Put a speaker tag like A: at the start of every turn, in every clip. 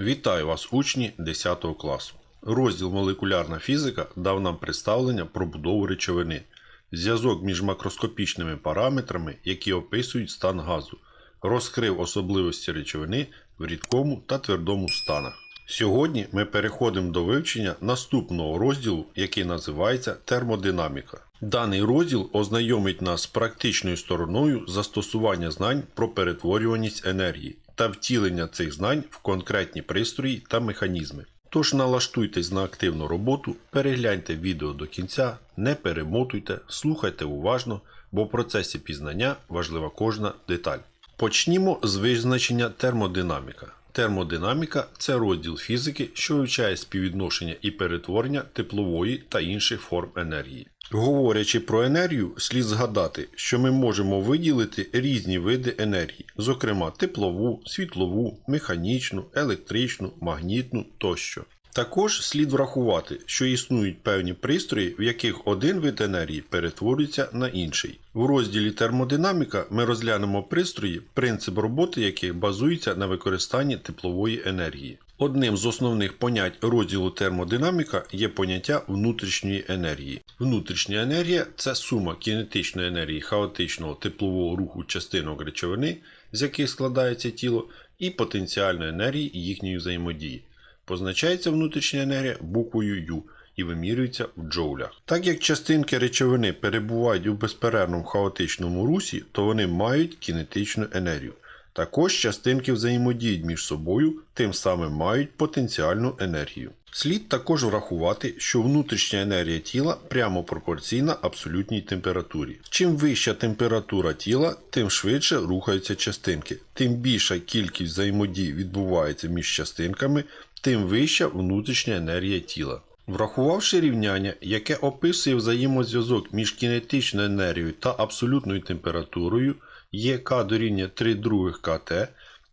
A: Вітаю вас, учні 10 класу. Розділ молекулярна фізика дав нам представлення про будову речовини, зв'язок між макроскопічними параметрами, які описують стан газу, розкрив особливості речовини в рідкому та твердому станах. Сьогодні ми переходимо до вивчення наступного розділу, який називається термодинаміка. Даний розділ ознайомить нас з практичною стороною застосування знань про перетворюваність енергії та втілення цих знань в конкретні пристрої та механізми. Тож налаштуйтесь на активну роботу, перегляньте відео до кінця, не перемотуйте, слухайте уважно, бо в процесі пізнання важлива кожна деталь. Почнімо з визначення термодинаміка. Термодинаміка це розділ фізики, що вивчає співвідношення і перетворення теплової та інших форм енергії. Говорячи про енергію, слід згадати, що ми можемо виділити різні види енергії, зокрема теплову, світлову, механічну, електричну, магнітну тощо. Також слід врахувати, що існують певні пристрої, в яких один вид енергії перетворюється на інший. В розділі термодинаміка ми розглянемо пристрої, принцип роботи яких базується на використанні теплової енергії. Одним з основних понять розділу термодинаміка є поняття внутрішньої енергії. Внутрішня енергія це сума кінетичної енергії хаотичного теплового руху частинок речовини, з яких складається тіло, і потенціальної енергії їхньої взаємодії. Позначається внутрішня енергія буквою U і вимірюється в джоулях. Так як частинки речовини перебувають у безперервному хаотичному русі, то вони мають кінетичну енергію. Також частинки взаємодіють між собою, тим самим мають потенціальну енергію. Слід також врахувати, що внутрішня енергія тіла прямо пропорційна абсолютній температурі. Чим вища температура тіла, тим швидше рухаються частинки. Тим більша кількість взаємодій відбувається між частинками, тим вища внутрішня енергія тіла. Врахувавши рівняння, яке описує взаємозв'язок між кінетичною енергією та абсолютною температурою, є К дорівнює 3 других КТ,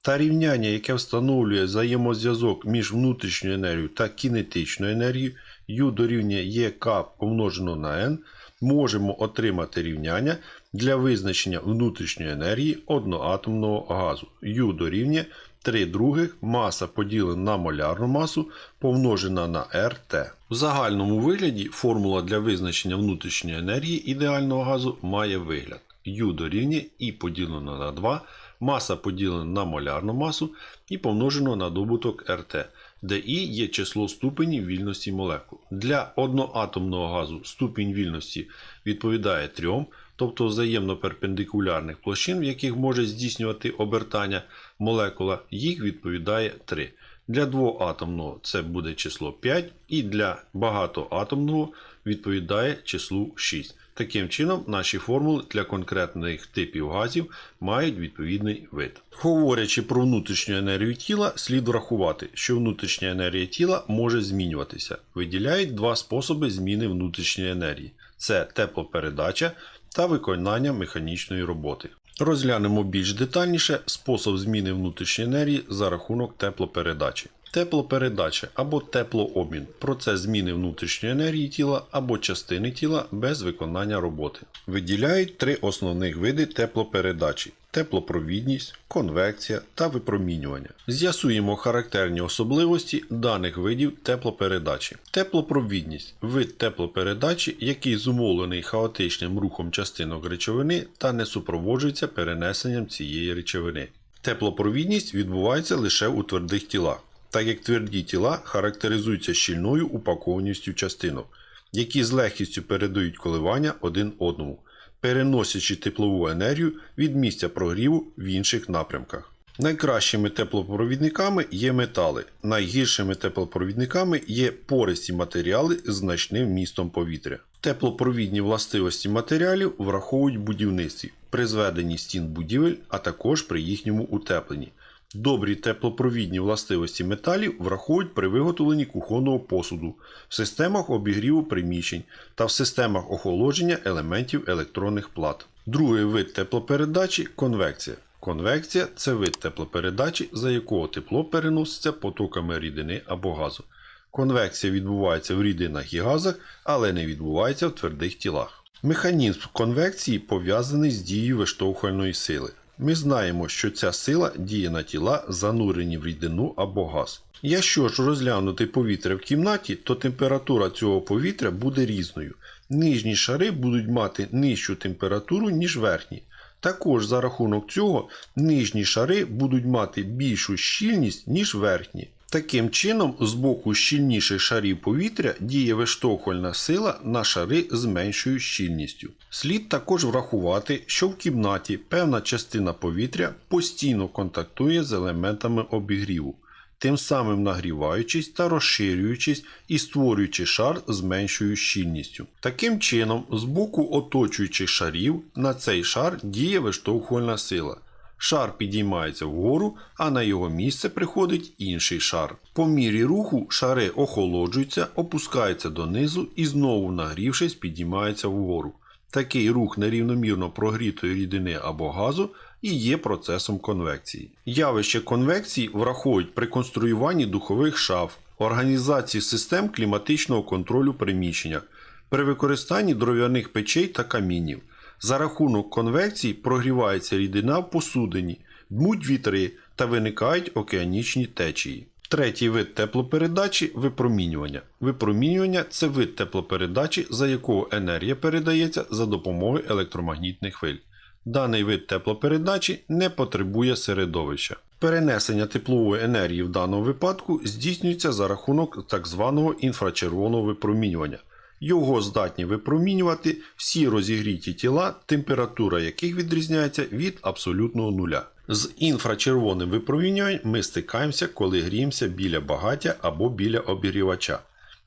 A: та рівняння, яке встановлює взаємозв'язок між внутрішньою енергією та кінетичною енергією, U дорівнює ЄК помножено на N, можемо отримати рівняння для визначення внутрішньої енергії одноатомного газу. U дорівнює 3 других маса поділена на молярну масу помножена на RT. В загальному вигляді формула для визначення внутрішньої енергії ідеального газу має вигляд. U дорівнює І поділено на 2, маса поділена на молярну масу і помножено на добуток RT, де І є число ступенів вільності молекул. Для одноатомного газу ступінь вільності відповідає 3, тобто взаємно перпендикулярних площин, в яких може здійснювати обертання молекула, їх відповідає 3. Для двоатомного це буде число 5, і для багатоатомного відповідає числу 6. Таким чином, наші формули для конкретних типів газів мають відповідний вид. Говорячи про внутрішню енергію тіла, слід врахувати, що внутрішня енергія тіла може змінюватися. Виділяють два способи зміни внутрішньої енергії: це теплопередача та виконання механічної роботи. Розглянемо більш детальніше спосіб зміни внутрішньої енергії за рахунок теплопередачі. Теплопередача або теплообмін процес зміни внутрішньої енергії тіла або частини тіла без виконання роботи. Виділяють три основних види теплопередачі: теплопровідність, конвекція та випромінювання. З'ясуємо характерні особливості даних видів теплопередачі. Теплопровідність вид теплопередачі, який зумовлений хаотичним рухом частинок речовини та не супроводжується перенесенням цієї речовини. Теплопровідність відбувається лише у твердих тілах так як тверді тіла характеризуються щільною упакованістю частинок, які з легкістю передають коливання один одному, переносячи теплову енергію від місця прогріву в інших напрямках. Найкращими теплопровідниками є метали, найгіршими теплопровідниками є пористі матеріали з значним містом повітря. Теплопровідні властивості матеріалів враховують в будівництві при зведенні стін будівель, а також при їхньому утепленні. Добрі теплопровідні властивості металів враховують при виготовленні кухонного посуду, в системах обігріву приміщень та в системах охолодження елементів електронних плат. Другий вид теплопередачі конвекція. Конвекція це вид теплопередачі, за якого тепло переноситься потоками рідини або газу. Конвекція відбувається в рідинах і газах, але не відбувається в твердих тілах. Механізм конвекції пов'язаний з дією виштовхувальної сили. Ми знаємо, що ця сила діє на тіла, занурені в рідину або газ. Якщо ж розглянути повітря в кімнаті, то температура цього повітря буде різною. Нижні шари будуть мати нижчу температуру, ніж верхні. Також за рахунок цього нижні шари будуть мати більшу щільність, ніж верхні. Таким чином, з боку щільніших шарів повітря діє виштовхувальна сила на шари з меншою щільністю. Слід також врахувати, що в кімнаті певна частина повітря постійно контактує з елементами обігріву, тим самим нагріваючись та розширюючись і створюючи шар з меншою щільністю. Таким чином, з боку оточуючих шарів на цей шар діє виштовхувальна сила. Шар підіймається вгору, а на його місце приходить інший шар. По мірі руху шари охолоджуються, опускаються донизу і знову нагрівшись, підіймаються вгору. Такий рух нерівномірно прогрітої рідини або газу і є процесом конвекції. Явище конвекції враховують при конструюванні духових шаф, організації систем кліматичного контролю приміщення, при використанні дров'яних печей та камінів. За рахунок конвекції прогрівається рідина в посудині, дмуть вітри та виникають океанічні течії. Третій вид теплопередачі випромінювання. Випромінювання це вид теплопередачі, за якого енергія передається за допомогою електромагнітних хвиль. Даний вид теплопередачі не потребує середовища. Перенесення теплової енергії в даному випадку здійснюється за рахунок так званого інфрачервоного випромінювання. Його здатні випромінювати всі розігріті тіла, температура яких відрізняється від абсолютного нуля. З інфрачервоним випромінюванням ми стикаємося, коли гріємося біля багаття або біля обігрівача.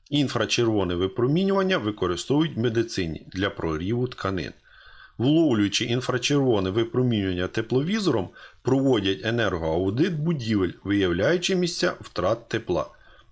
A: Інфрачервоне випромінювання використовують в медицині для прогріву тканин. Вловлюючи інфрачервоне випромінювання тепловізором, проводять енергоаудит будівель, виявляючи місця втрат тепла.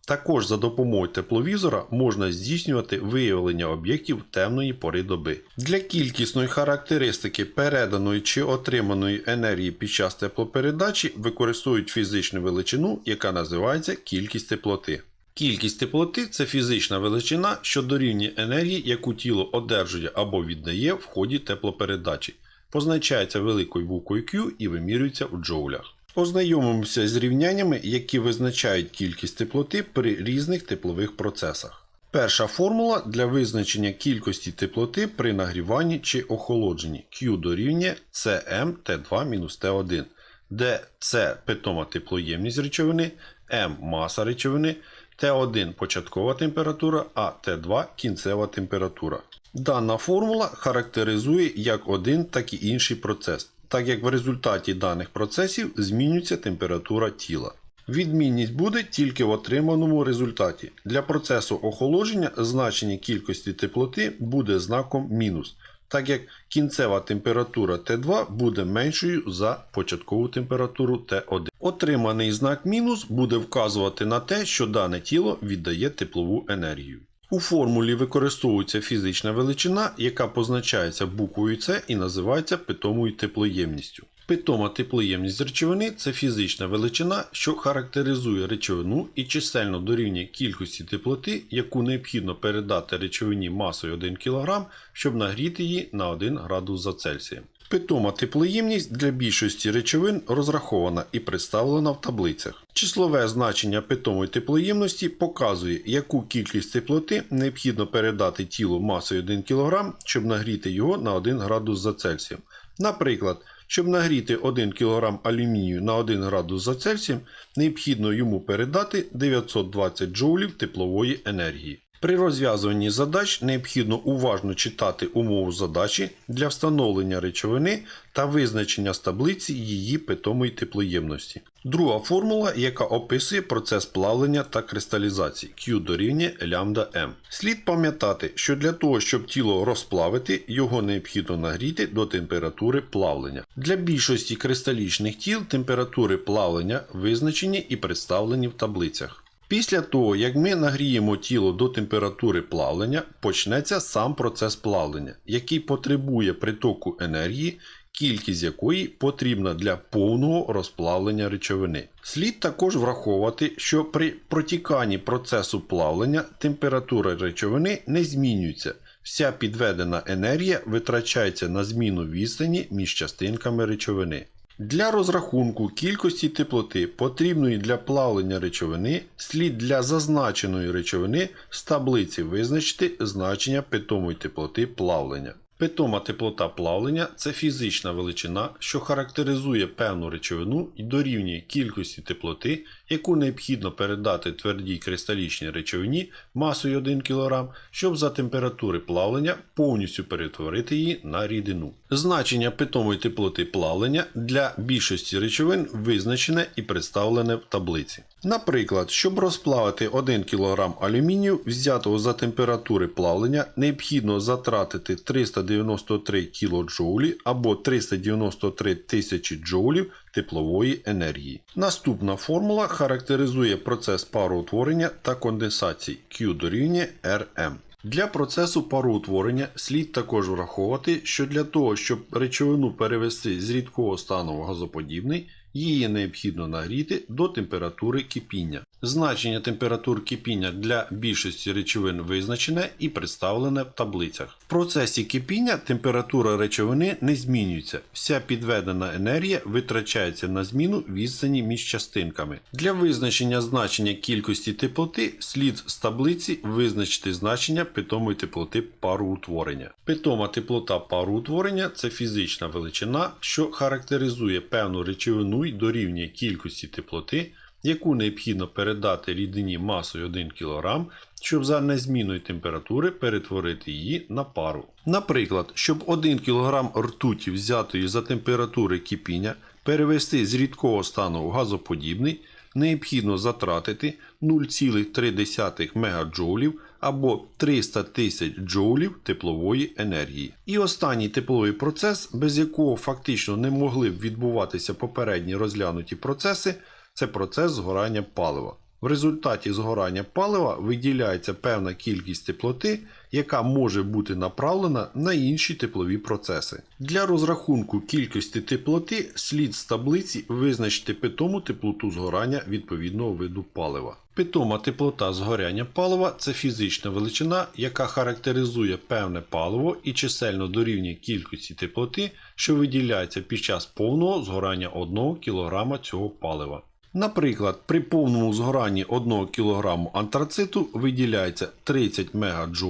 A: Також за допомогою тепловізора можна здійснювати виявлення об'єктів темної пори доби. Для кількісної характеристики переданої чи отриманої енергії під час теплопередачі використовують фізичну величину, яка називається кількість теплоти. Кількість теплоти це фізична величина, що дорівнює енергії, яку тіло одержує або віддає в ході теплопередачі. Позначається великою буквою Q і вимірюється у джоулях. Ознайомимося з рівняннями, які визначають кількість теплоти при різних теплових процесах. Перша формула для визначення кількості теплоти при нагріванні чи охолодженні Q дорівнює Cm T2-T1, де C питома теплоємність речовини, M маса речовини, Т1 початкова температура, а Т2 кінцева температура. Дана формула характеризує як один, так і інший процес, так як в результаті даних процесів змінюється температура тіла. Відмінність буде тільки в отриманому результаті. Для процесу охолодження значення кількості теплоти буде знаком мінус, так як кінцева температура Т2 буде меншою за початкову температуру Т1. Отриманий знак мінус буде вказувати на те, що дане тіло віддає теплову енергію. У формулі використовується фізична величина, яка позначається буквою С і називається питомою теплоємністю. Питома теплоємність речовини це фізична величина, що характеризує речовину і чисельно дорівнює кількості теплоти, яку необхідно передати речовині масою 1 кг, щоб нагріти її на 1 градус за Цельсієм. Питома теплоємність для більшості речовин розрахована і представлена в таблицях. Числове значення питомої теплоємності показує, яку кількість теплоти необхідно передати тілу масою 1 кг, щоб нагріти його на 1 градус за Цельсієм. Наприклад, щоб нагріти 1 кг алюмінію на 1 градус за Цельсієм, необхідно йому передати 920 джоулів теплової енергії. При розв'язуванні задач необхідно уважно читати умову задачі для встановлення речовини та визначення з таблиці її питомої теплоємності. Друга формула, яка описує процес плавлення та кристалізації Q дорівнює лямбда. Слід пам'ятати, що для того, щоб тіло розплавити, його необхідно нагріти до температури плавлення. Для більшості кристалічних тіл температури плавлення визначені і представлені в таблицях. Після того, як ми нагріємо тіло до температури плавлення, почнеться сам процес плавлення, який потребує притоку енергії, кількість якої потрібна для повного розплавлення речовини. Слід також враховувати, що при протіканні процесу плавлення температура речовини не змінюється. Вся підведена енергія витрачається на зміну відстані між частинками речовини. Для розрахунку кількості теплоти, потрібної для плавлення речовини, слід для зазначеної речовини з таблиці визначити значення питомої теплоти плавлення. Питома теплота плавлення це фізична величина, що характеризує певну речовину і дорівнює кількості теплоти, яку необхідно передати твердій кристалічній речовині масою 1 кг, щоб за температури плавлення повністю перетворити її на рідину. Значення питомої теплоти плавлення для більшості речовин визначене і представлене в таблиці. Наприклад, щоб розплавити 1 кг алюмінію, взятого за температури плавлення, необхідно затратити 393 кДж або 393 тисячі джоулів теплової енергії. Наступна формула характеризує процес пароутворення та конденсації Q дорівнює Rm. Для процесу пароутворення слід також враховувати, що для того, щоб речовину перевести з рідкого стану в газоподібний, її необхідно нагріти до температури кипіння. Значення температур кипіння для більшості речовин визначене і представлене в таблицях. В процесі кипіння температура речовини не змінюється. Вся підведена енергія витрачається на зміну відстані між частинками. Для визначення значення кількості теплоти слід з таблиці визначити значення питомої теплоти пароутворення. Питома теплота пароутворення це фізична величина, що характеризує певну речовину і дорівнює кількості теплоти, яку необхідно передати рідині масою 1 кг, щоб за незмінної температури перетворити її на пару. Наприклад, щоб 1 кг ртуті взятої за температури кипіння перевести з рідкого стану в газоподібний, необхідно затратити 0,3 МДж або 300 тисяч джоулів теплової енергії. І останній тепловий процес, без якого фактично не могли б відбуватися попередні розглянуті процеси, це процес згорання палива. В результаті згорання палива виділяється певна кількість теплоти, яка може бути направлена на інші теплові процеси. Для розрахунку кількості теплоти слід з таблиці визначити питому теплоту згорання відповідного виду палива. Питома теплота згоряння палива це фізична величина, яка характеризує певне паливо і чисельно дорівнює кількості теплоти, що виділяється під час повного згорання 1 кг цього палива. Наприклад, при повному згоранні 1 кг антрациту виділяється 30 МДж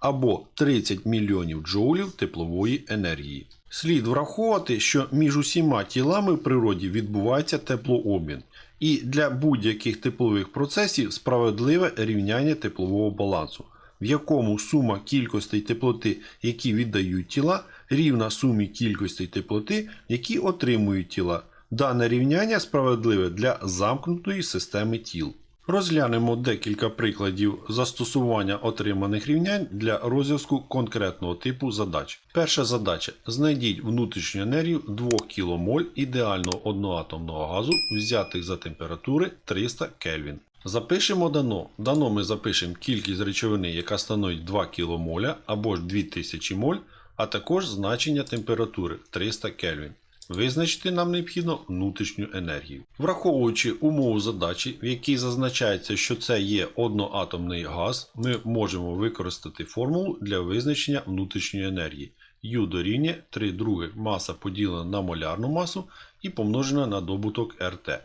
A: або 30 мільйонів джоулів теплової енергії. Слід враховувати, що між усіма тілами в природі відбувається теплообмін, і для будь-яких теплових процесів справедливе рівняння теплового балансу, в якому сума кількостей теплоти, які віддають тіла, рівна сумі кількостей теплоти, які отримують тіла. Дане рівняння справедливе для замкнутої системи тіл. Розглянемо декілька прикладів застосування отриманих рівнянь для розв'язку конкретного типу задач. Перша задача: знайдіть внутрішню енергію 2 кмоль ідеального одноатомного газу, взятих за температури 300 Кельвін. Запишемо дано. Дано ми запишемо кількість речовини, яка становить 2 кмоля або ж 2000 моль, а також значення температури 300 Кельвін. Визначити нам необхідно внутрішню енергію. Враховуючи умову задачі, в якій зазначається, що це є одноатомний газ, ми можемо використати формулу для визначення внутрішньої енергії. U дорівнює 3 других маса поділена на молярну масу і помножена на добуток РТ.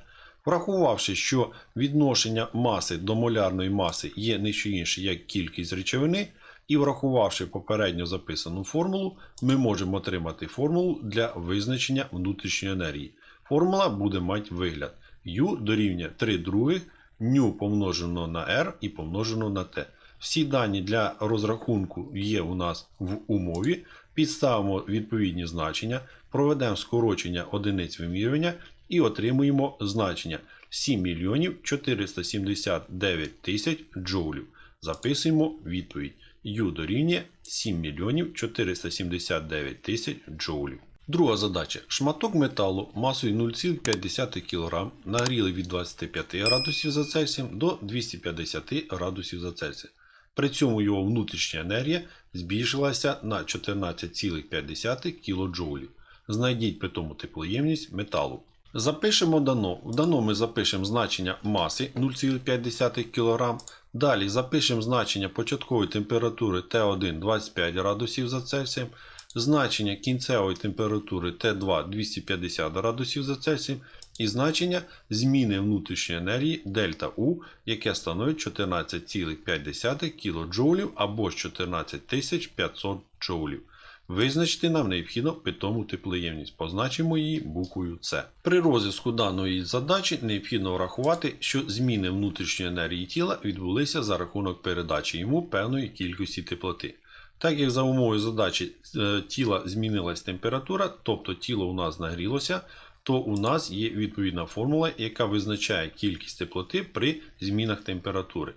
A: Врахувавши, що відношення маси до молярної маси є не що інше, як кількість речовини, і врахувавши попередньо записану формулу, ми можемо отримати формулу для визначення внутрішньої енергії. Формула буде мати вигляд U дорівнює 3 других νu помножено на R і помножено на T. Всі дані для розрахунку є у нас в умові. Підставимо відповідні значення, проведемо скорочення одиниць вимірювання і отримуємо значення 7 мільйонів 479 тисяч джоулів. Записуємо відповідь. U дорівнює 7 мільйонів 479 тисяч джоулів. Друга задача. Шматок металу масою 0,5 кг нагріли від 25 градусів за Цельсієм до 250 градусів за Цельсієм. При цьому його внутрішня енергія збільшилася на 14,5 кДж. Знайдіть питому теплоємність металу. Запишемо дано. В дано ми запишемо значення маси 0,5 кг. Далі запишемо значення початкової температури Т1 25 градусів за Цельсієм. значення кінцевої температури Т2 250 градусів за Цельсієм і значення зміни внутрішньої енергії дельта У, яке становить 14,5 кДж або 14500 джоулів. Визначити нам необхідно питому теплоємність. Позначимо її буквою С. При розв'язку даної задачі необхідно врахувати, що зміни внутрішньої енергії тіла відбулися за рахунок передачі йому певної кількості теплоти. Так як за умовою задачі е, тіла змінилась температура, тобто тіло у нас нагрілося, то у нас є відповідна формула, яка визначає кількість теплоти при змінах температури.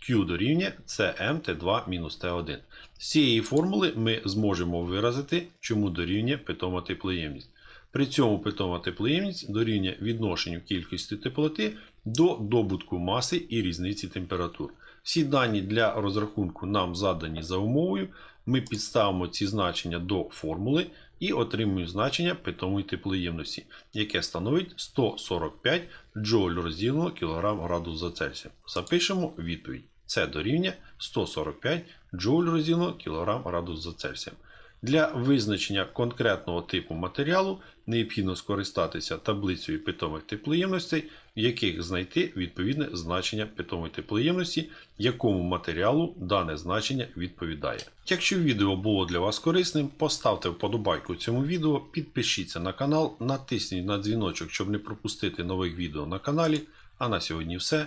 A: Q дорівнює CmT2 мінус T1. З цієї формули ми зможемо виразити, чому дорівнює питома теплоємність. При цьому питома теплоємність дорівнює відношенню кількості теплоти до добутку маси і різниці температур. Всі дані для розрахунку нам задані за умовою. Ми підставимо ці значення до формули і отримуємо значення питомої теплоємності, яке становить 145 джоуль розділено кг градус за Цельсієм. Запишемо відповідь. Це дорівнює 145 джоуль розділено кг градус за Цельсієм. Для визначення конкретного типу матеріалу необхідно скористатися таблицею питомих теплоємностей, в яких знайти відповідне значення питомої теплоємності, якому матеріалу дане значення відповідає. Якщо відео було для вас корисним, поставте вподобайку цьому відео, підпишіться на канал, натисніть на дзвіночок, щоб не пропустити нових відео на каналі. А на сьогодні все.